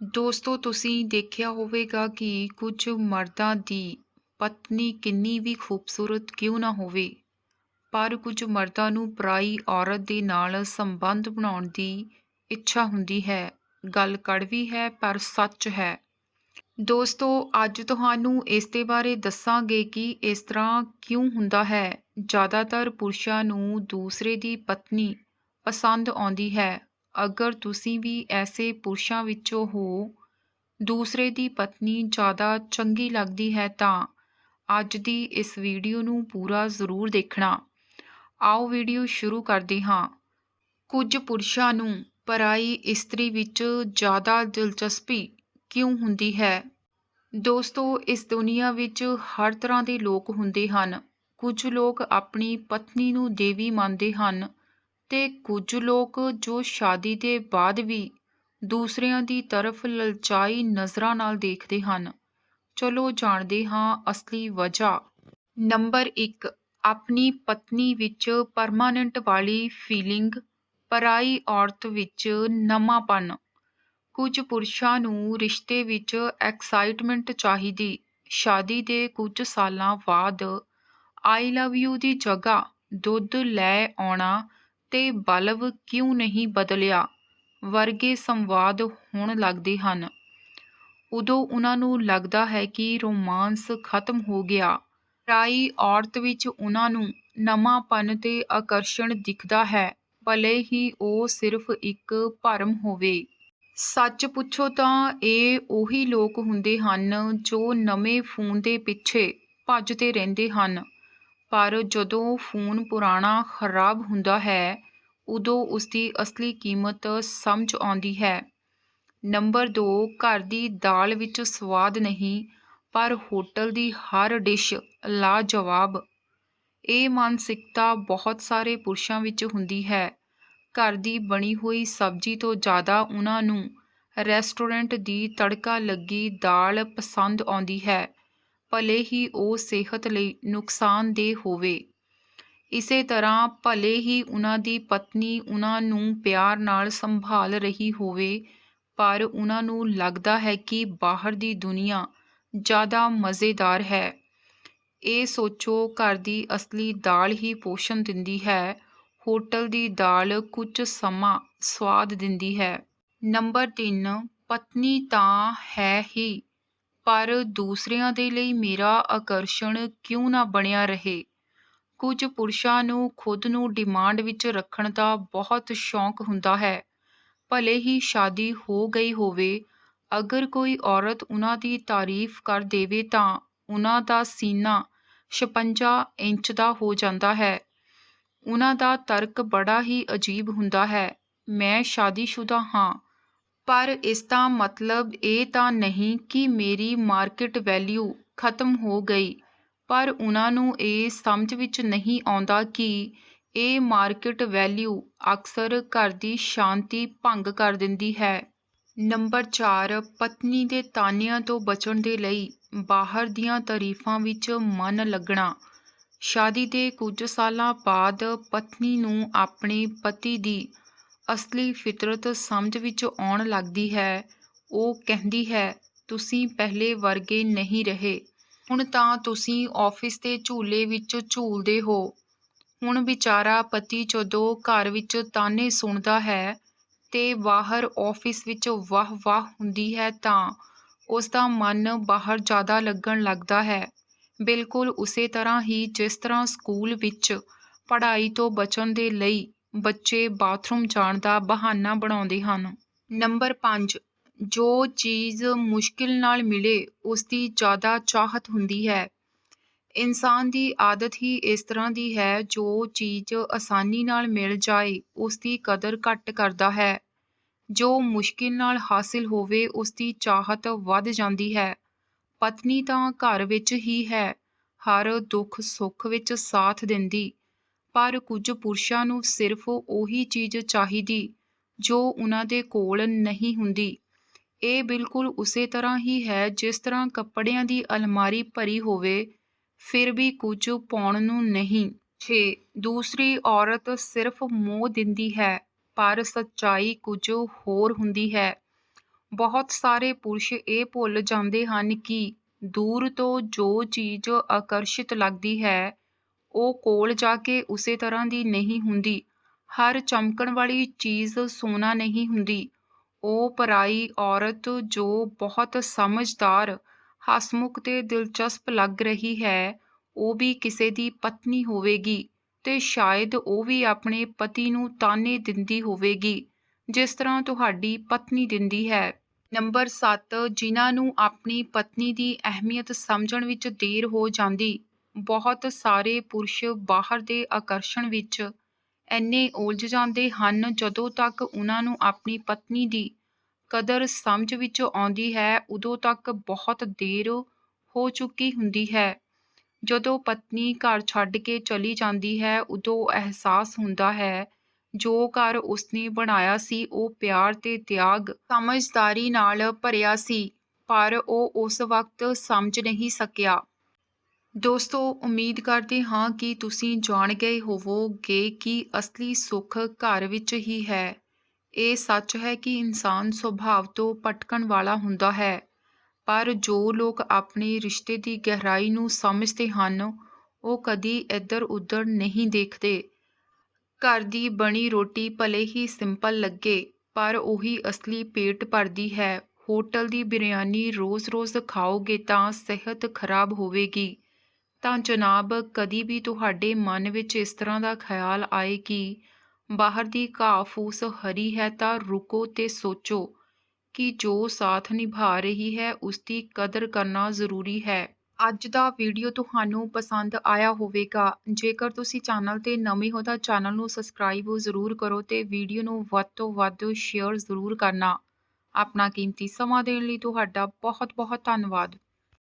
ਦੋਸਤੋ, ਤੁਸੀਂ ਦੇਖਿਆ ਹੋਵੇਗਾ ਕਿ ਕੁਝ ਮਰਦਾਂ ਦੀ ਪਤਨੀ ਕਿੰਨੀ ਵੀ ਖੂਬਸੂਰਤ ਕਿਉਂ ਨਾ ਹੋਵੇ, ਪਰ ਕੁਝ ਮਰਦਾਂ ਨੂੰ ਪਰਾਈ ਔਰਤ ਦੇ ਨਾਲ ਸੰਬੰਧ ਬਣਾਉਣ ਦੀ ਇੱਛਾ ਹੁੰਦੀ ਹੈ। ਗੱਲ ਕੜਵੀ ਹੈ, ਪਰ ਸੱਚ ਹੈ। ਦੋਸਤੋ, ਅੱਜ ਤੁਹਾਨੂੰ ਇਸ ਦੇ ਬਾਰੇ ਦੱਸਾਂਗੇ ਕਿ ਇਸ ਤਰ੍ਹਾਂ ਕਿਉਂ ਹੁੰਦਾ ਹੈ। ਜ਼ਿਆਦਾਤਰ ਪੁਰਸ਼ਾਂ ਨੂੰ ਦੂਸਰੇ ਦੀ ਪਤਨੀ ਪਸੰਦ ਆਉਂਦੀ ਹੈ। ਅਗਰ ਤੁਸੀਂ ਵੀ ਐਸੇ ਪੁਰਸ਼ਾਂ ਵਿੱਚੋਂ ਹੋ, ਦੂਸਰੇ ਦੀ ਪਤਨੀ ਜ਼ਿਆਦਾ ਚੰਗੀ ਲੱਗਦੀ ਹੈ ਤਾਂ ਅੱਜ ਦੀ ਇਸ ਵੀਡੀਓ ਨੂੰ ਪੂਰਾ ਜ਼ਰੂਰ ਦੇਖਣਾ। ਆਓ ਵੀਡੀਓ ਸ਼ੁਰੂ ਕਰਦੇ ਹਾਂ। ਕੁਝ ਪੁਰਸ਼ਾਂ ਨੂੰ ਪਰਾਈ ਇਸਤਰੀ ਵਿੱਚ ਜ਼ਿਆਦਾ ਦਿਲਚਸਪੀ ਕਿਉਂ ਹੁੰਦੀ ਹੈ? ਦੋਸਤੋ, ਇਸ ਦੁਨੀਆ ਵਿੱਚ ਹਰ ਤਰ੍ਹਾਂ ਦੇ ਲੋਕ ਹੁੰਦੇ ਹਨ। ਕੁਝ ਲੋਕ ਆਪਣੀ ਪਤਨੀ ਨੂੰ ਦੇਵੀ ਮੰਨਦੇ ਹਨ। ਤੇ ਕੁਝ ਲੋਕ ਜੋ ਸ਼ਾਦੀ ਦੇ ਬਾਅਦ ਵੀ ਦੂਸਰਿਆਂ ਦੀ ਤਰਫ ਲਲਚਾਈ ਨਜ਼ਰਾਂ ਨਾਲ ਦੇਖਦੇ ਹਨ। ਚਲੋ ਜਾਣਦੇ ਹਾਂ ਅਸਲੀ ਵਜ੍ਹਾ। ਨੰਬਰ 1 ਆਪਣੀ ਪਤਨੀ ਵਿੱਚ ਪਰਮਾਨੈਂਟ ਵਾਲੀ ਫੀਲਿੰਗ ਪਰਾਈ ਔਰਤ ਵਿੱਚ ਨਵਾਂਪਨ। ਕੁਝ ਪੁਰਸ਼ਾਂ ਨੂੰ ਰਿਸ਼ਤੇ ਵਿੱਚ ਐਕਸਾਈਟਮੈਂਟ ਚਾਹੀਦੀ। ਸ਼ਾਦੀ ਦੇ ਕੁਝ ਸਾਲਾਂ ਬਾਅਦ ਆਈ ਲਵ ਯੂ ਦੀ ਜਗ੍ਹਾ ਦੁੱਧ ਲੈ ਆਉਣਾ ਤੇ ਬਲਬ ਕਿਉਂ ਨਹੀਂ ਬਦਲਿਆ? ਵਰਗੇ ਸੰਵਾਦ ਹੋਣ ਲੱਗਦੇ ਹਨ। ਉਦੋਂ ਉਹਨਾਂ ਨੂੰ ਲੱਗਦਾ ਹੈ ਕਿ ਰੋਮਾਂਸ ਖਤਮ ਹੋ ਗਿਆ। ਰਾਈ ਔਰਤ ਵਿੱਚ ਉਹਨਾਂ ਨੂੰ ਨਵਾਂਪਨ ਤੇ ਆਕਰਸ਼ਣ ਦਿਖਦਾ ਹੈ, ਭਲੇ ਹੀ ਉਹ ਸਿਰਫ ਇੱਕ ਭਰਮ ਹੋਵੇ। ਸੱਚ ਪੁੱਛੋ ਤਾਂ ਇਹ ਉਹੀ ਲੋਕ ਹੁੰਦੇ ਹਨ ਜੋ ਨਵੇਂ ਫੋਨ ਦੇ ਪਿੱਛੇ ਭੱਜਦੇ ਰਹਿੰਦੇ ਹਨ। ਪਰ ਜਦੋਂ ਫੋਨ ਪੁਰਾਣਾ ਖਰਾਬ ਹੁੰਦਾ ਹੈ, ਉਦੋਂ ਉਸ ਦੀ ਅਸਲੀ ਕੀਮਤ ਸਮਝ ਆਉਂਦੀ ਹੈ। ਨੰਬਰ 2 ਘਰ ਦੀ ਦਾਲ ਵਿੱਚ ਸਵਾਦ ਨਹੀਂ, ਪਰ ਹੋਟਲ ਦੀ ਹਰ ਡਿਸ਼ ਲਾਜਵਾਬ। ਇਹ ਮਾਨਸਿਕਤਾ ਬਹੁਤ ਸਾਰੇ ਪੁਰਸ਼ਾਂ ਵਿੱਚ ਹੁੰਦੀ ਹੈ। ਘਰ ਦੀ ਬਣੀ ਹੋਈ ਸਬਜ਼ੀ ਤੋਂ ਜ਼ਿਆਦਾ ਉਹਨਾਂ ਨੂੰ ਰੈਸਟੋਰੈਂਟ ਦੀ ਤੜਕਾ ਲੱਗੀ ਦਾਲ ਪਸੰਦ ਆਉਂਦੀ ਹੈ। ਭਲੇ ਹੀ ਉਹ ਸਿਹਤ ਲਈ ਨੁਕਸਾਨਦੇਹ ਹੋਵੇ। ਇਸੇ ਤਰ੍ਹਾਂ ਭਲੇ ਹੀ ਉਹਨਾਂ ਦੀ ਪਤਨੀ ਉਹਨਾਂ ਨੂੰ ਪਿਆਰ ਨਾਲ ਸੰਭਾਲ ਰਹੀ ਹੋਵੇ, ਪਰ ਉਹਨਾਂ ਨੂੰ ਲੱਗਦਾ ਹੈ ਕਿ ਬਾਹਰ ਦੀ ਦੁਨੀਆ ਜ਼ਿਆਦਾ ਮਜ਼ੇਦਾਰ ਹੈ। ਇਹ ਸੋਚੋ ਘਰ ਦੀ ਅਸਲੀ ਦਾਲ ਹੀ ਪੋਸ਼ਣ ਦਿੰਦੀ ਹੈ, ਹੋਟਲ ਦੀ ਦਾਲ ਕੁਝ ਸਮਾਂ ਸਵਾਦ ਦਿੰਦੀ ਹੈ। ਨੰਬਰ 3 ਪਤਨੀ ਤਾਂ ਹੈ ਹੀ। ਪਰ ਦੂਸਰਿਆਂ ਦੇ ਲਈ ਮੇਰਾ ਆਕਰਸ਼ਣ ਕਿਉਂ ਨਾ ਬਣਿਆ ਰਹੇ? ਕੁਝ ਪੁਰਸ਼ਾਂ ਨੂੰ ਖੁਦ ਨੂੰ ਡਿਮਾਂਡ ਵਿੱਚ ਰੱਖਣ ਦਾ ਬਹੁਤ ਸ਼ੌਂਕ ਹੁੰਦਾ ਹੈ। ਭਲੇ ਹੀ ਸ਼ਾਦੀ ਹੋ ਗਈ ਹੋਵੇ, ਅਗਰ ਕੋਈ ਔਰਤ ਉਹਨਾਂ ਦੀ ਤਾਰੀਫ ਕਰ ਦੇਵੇ ਤਾਂ ਉਹਨਾਂ ਦਾ ਸੀਨਾ 56 ਇੰਚ ਦਾ ਹੋ ਜਾਂਦਾ ਹੈ। ਉਹਨਾਂ ਦਾ ਤਰਕ ਬੜਾ ਹੀ ਅਜੀਬ ਹੁੰਦਾ ਹੈ। ਮੈਂ ਸ਼ਾਦੀशुदा ਹਾਂ। ਪਰ ਇਸ ਦਾ ਮਤਲਬ ਇਹ ਤਾਂ ਨਹੀਂ ਕਿ ਮੇਰੀ ਮਾਰਕੀਟ ਵੈਲਿਊ ਖਤਮ ਹੋ ਗਈ। ਪਰ ਉਹਨਾਂ ਨੂੰ ਇਹ ਸਮਝ ਵਿੱਚ ਨਹੀਂ ਆਉਂਦਾ ਕਿ ਇਹ ਮਾਰਕੀਟ ਵੈਲਿਊ ਅਕਸਰ ਘਰ ਦੀ ਸ਼ਾਂਤੀ ਭੰਗ ਕਰ ਦਿੰਦੀ ਹੈ। ਨੰਬਰ 4 ਪਤਨੀ ਦੇ ਤਾਨਿਆਂ ਤੋਂ ਬਚਣ ਦੇ ਲਈ ਬਾਹਰ ਦੀਆਂ ਤਾਰੀਫਾਂ ਵਿੱਚ ਮਨ ਲੱਗਣਾ। ਸ਼ਾਦੀ ਦੇ ਕੁਝ ਸਾਲਾਂ ਬਾਅਦ ਪਤਨੀ ਨੂੰ ਆਪਣੇ ਪਤੀ ਦੀ ਅਸਲੀ ਫਿਤਰਤ ਸਮਝ ਵਿੱਚ ਆਉਣ ਲੱਗਦੀ ਹੈ। ਉਹ ਕਹਿੰਦੀ ਹੈ, ਤੁਸੀਂ ਪਹਿਲੇ ਵਰਗੇ ਨਹੀਂ ਰਹੇ। ਹੁਣ ਤਾਂ ਤੁਸੀਂ ਆਫਿਸ ਦੇ ਝੂਲੇ ਵਿੱਚ ਝੂਲਦੇ ਹੋ। ਹੁਣ ਵਿਚਾਰਾ ਪਤੀ ਜਦੋਂ ਘਰ ਵਿੱਚ ਤਾਨੇ ਸੁਣਦਾ ਹੈ ਤੇ ਬਾਹਰ ਆਫਿਸ ਵਿੱਚ ਵਾਹ ਵਾਹ ਹੁੰਦੀ ਹੈ ਤਾਂ ਉਸ ਦਾ ਮਨ ਬਾਹਰ ਜ਼ਿਆਦਾ ਲੱਗਣ ਲੱਗਦਾ ਹੈ। ਬਿਲਕੁਲ ਉਸੇ ਤਰ੍ਹਾਂ ਹੀ ਜਿਸ ਤਰ੍ਹਾਂ ਸਕੂਲ ਵਿੱਚ ਪੜ੍ਹਾਈ ਤੋਂ ਬਚਣ ਦੇ ਲਈ ਬੱਚੇ ਬਾਥਰੂਮ ਜਾਣ ਦਾ ਬਹਾਨਾ ਬਣਾਉਂਦੇ ਹਨ। ਨੰਬਰ 5 ਜੋ ਚੀਜ਼ ਮੁਸ਼ਕਿਲ ਨਾਲ ਮਿਲੇ ਉਸ ਦੀ ਜ਼ਿਆਦਾ ਚਾਹਤ ਹੁੰਦੀ ਹੈ। ਇਨਸਾਨ ਦੀ ਆਦਤ ਹੀ ਇਸ ਤਰ੍ਹਾਂ ਦੀ ਹੈ, ਜੋ ਚੀਜ਼ ਆਸਾਨੀ ਨਾਲ ਮਿਲ ਜਾਏ ਉਸ ਦੀ ਕਦਰ ਘੱਟ ਕਰਦਾ ਹੈ। ਜੋ ਮੁਸ਼ਕਿਲ ਨਾਲ ਹਾਸਿਲ ਹੋਵੇ ਉਸ ਦੀ ਚਾਹਤ ਵੱਧ ਜਾਂਦੀ ਹੈ। ਪਤਨੀ ਤਾਂ ਘਰ ਵਿੱਚ ਹੀ ਹੈ, ਹਰ ਦੁੱਖ ਸੁੱਖ ਵਿੱਚ ਸਾਥ ਦਿੰਦੀ। ਪਰ ਕੁਝ ਪੁਰਸ਼ਾਂ ਨੂੰ ਸਿਰਫ ਉਹੀ ਚੀਜ਼ ਚਾਹੀਦੀ ਜੋ ਉਹਨਾਂ ਦੇ ਕੋਲ ਨਹੀਂ ਹੁੰਦੀ। ਇਹ ਬਿਲਕੁਲ ਉਸੇ ਤਰ੍ਹਾਂ ਹੀ ਹੈ ਜਿਸ ਤਰ੍ਹਾਂ ਕੱਪੜਿਆਂ ਦੀ ਅਲਮਾਰੀ ਭਰੀ ਹੋਵੇ, ਫਿਰ ਵੀ ਕੁਝ ਪਾਉਣ ਨੂੰ ਨਹੀਂ। 6 ਦੂਸਰੀ ਔਰਤ ਸਿਰਫ ਮੋਹ ਦਿੰਦੀ ਹੈ, ਪਰ ਸੱਚਾਈ ਕੁਝ ਹੋਰ ਹੁੰਦੀ ਹੈ। ਬਹੁਤ ਸਾਰੇ ਪੁਰਸ਼ ਇਹ ਭੁੱਲ ਜਾਂਦੇ ਹਨ ਕਿ ਦੂਰ ਤੋਂ ਜੋ ਚੀਜ਼ ਆਕਰਸ਼ਿਤ ਲੱਗਦੀ ਹੈ ਉਹ ਕੋਲ ਜਾ ਕੇ ਉਸੇ ਤਰ੍ਹਾਂ ਦੀ ਨਹੀਂ ਹੁੰਦੀ। ਹਰ ਚਮਕਣ ਵਾਲੀ ਚੀਜ਼ ਸੋਨਾ ਨਹੀਂ ਹੁੰਦੀ। ਉਹ ਪਰਾਈ ਔਰਤ ਜੋ ਬਹੁਤ ਸਮਝਦਾਰ, ਹਸਮੁਖ ਤੇ ਦਿਲਚਸਪ ਲੱਗ ਰਹੀ ਹੈ, ਉਹ ਵੀ ਕਿਸੇ ਦੀ ਪਤਨੀ ਹੋਵੇਗੀ ਤੇ ਸ਼ਾਇਦ ਉਹ ਵੀ ਆਪਣੇ ਪਤੀ ਨੂੰ ਤਾਨੇ ਦਿੰਦੀ ਹੋਵੇਗੀ, ਜਿਸ ਤਰ੍ਹਾਂ ਤੁਹਾਡੀ ਪਤਨੀ ਦਿੰਦੀ ਹੈ। ਨੰਬਰ 7 ਜਿਨ੍ਹਾਂ ਨੂੰ ਆਪਣੀ ਪਤਨੀ ਦੀ ਅਹਿਮੀਅਤ ਸਮਝਣ ਵਿੱਚ ਦੇਰ ਹੋ ਜਾਂਦੀ ਬਹੁਤ ਸਾਰੇ ਪੁਰਸ਼ ਬਾਹਰ ਦੇ ਆਕਰਸ਼ਣ ਵਿੱਚ ਇੰਨੇ ਉਲਝ ਜਾਂਦੇ ਹਨ ਜਦੋਂ ਤੱਕ ਉਹਨਾਂ ਨੂੰ ਆਪਣੀ ਪਤਨੀ ਦੀ ਕਦਰ ਸਮਝ ਵਿੱਚ ਆਉਂਦੀ ਹੈ, ਉਦੋਂ ਤੱਕ ਬਹੁਤ ਦੇਰ ਹੋ ਚੁੱਕੀ ਹੁੰਦੀ ਹੈ। ਜਦੋਂ ਪਤਨੀ ਘਰ ਛੱਡ ਕੇ ਚਲੀ ਜਾਂਦੀ ਹੈ, ਉਦੋਂ ਅਹਿਸਾਸ ਹੁੰਦਾ ਹੈ, ਜੋ ਘਰ ਉਸਨੇ ਬਣਾਇਆ ਸੀ, ਉਹ ਪਿਆਰ ਤੇ ਤਿਆਗ, ਸਮਝਦਾਰੀ ਨਾਲ ਭਰਿਆ ਸੀ, ਪਰ ਉਹ ਉਸ ਵਕਤ ਸਮਝ ਨਹੀਂ ਸਕਿਆ। ਦੋਸਤੋ, ਉਮੀਦ ਕਰਦੇ ਹਾਂ ਕਿ ਤੁਸੀਂ ਜਾਣ ਗਏ ਹੋਵੋਗੇ ਕਿ ਅਸਲੀ ਸੁੱਖ ਘਰ ਵਿੱਚ ਹੀ ਹੈ। ਇਹ ਸੱਚ ਹੈ ਕਿ ਇਨਸਾਨ ਸੁਭਾਅ ਤੋਂ ਭਟਕਣ ਵਾਲਾ ਹੁੰਦਾ ਹੈ, ਪਰ ਜੋ ਲੋਕ ਆਪਣੇ ਰਿਸ਼ਤੇ ਦੀ ਗਹਿਰਾਈ ਨੂੰ ਸਮਝਦੇ ਹਨ, ਉਹ ਕਦੀ ਇੱਧਰ-ਉੱਧਰ ਨਹੀਂ ਦੇਖਦੇ। ਘਰ ਦੀ ਬਣੀ ਰੋਟੀ ਭਲੇ ਹੀ ਸਿੰਪਲ ਲੱਗੇ, ਪਰ ਉਹੀ ਅਸਲੀ ਪੇਟ ਭਰਦੀ ਹੈ। ਹੋਟਲ ਦੀ ਬਿਰਿਆਨੀ ਰੋਜ਼-ਰੋਜ਼ ਖਾਓਗੇ ਤਾਂ ਸਿਹਤ ਖਰਾਬ ਹੋਵੇਗੀ। ਤਾਂ ਜਨਾਬ, ਕਦੀ ਵੀ ਤੁਹਾਡੇ ਮਨ ਵਿੱਚ ਇਸ ਤਰ੍ਹਾਂ ਦਾ ਖਿਆਲ ਆਏ ਕਿ ਬਾਹਰ ਦੀ ਘਾਹ ਫੂਸ ਹਰੀ ਹੈ ਤਾਂ ਰੁਕੋ ਤੇ ਸੋਚੋ ਕਿ ਜੋ ਸਾਥ ਨਿਭਾ ਰਹੀ ਹੈ ਉਸ ਦੀ ਕਦਰ ਕਰਨਾ ਜ਼ਰੂਰੀ ਹੈ। ਅੱਜ ਦਾ ਵੀਡੀਓ ਤੁਹਾਨੂੰ ਪਸੰਦ ਆਇਆ ਹੋਵੇਗਾ। ਜੇਕਰ ਤੁਸੀਂ ਚੈਨਲ ਤੇ ਨਵੇਂ ਹੋ ਤਾਂ ਚੈਨਲ ਨੂੰ ਸਬਸਕ੍ਰਾਈਬ ਜ਼ਰੂਰ ਕਰੋ ਤੇ ਵੀਡੀਓ ਨੂੰ ਵੱਧ ਤੋਂ ਵੱਧ ਸ਼ੇਅਰ ਜ਼ਰੂਰ ਕਰਨਾ। ਆਪਣਾ ਕੀਮਤੀ ਸਮਾਂ ਦੇਣ ਲਈ ਤੁਹਾਡਾ ਬਹੁਤ ਬਹੁਤ ਧੰਨਵਾਦ।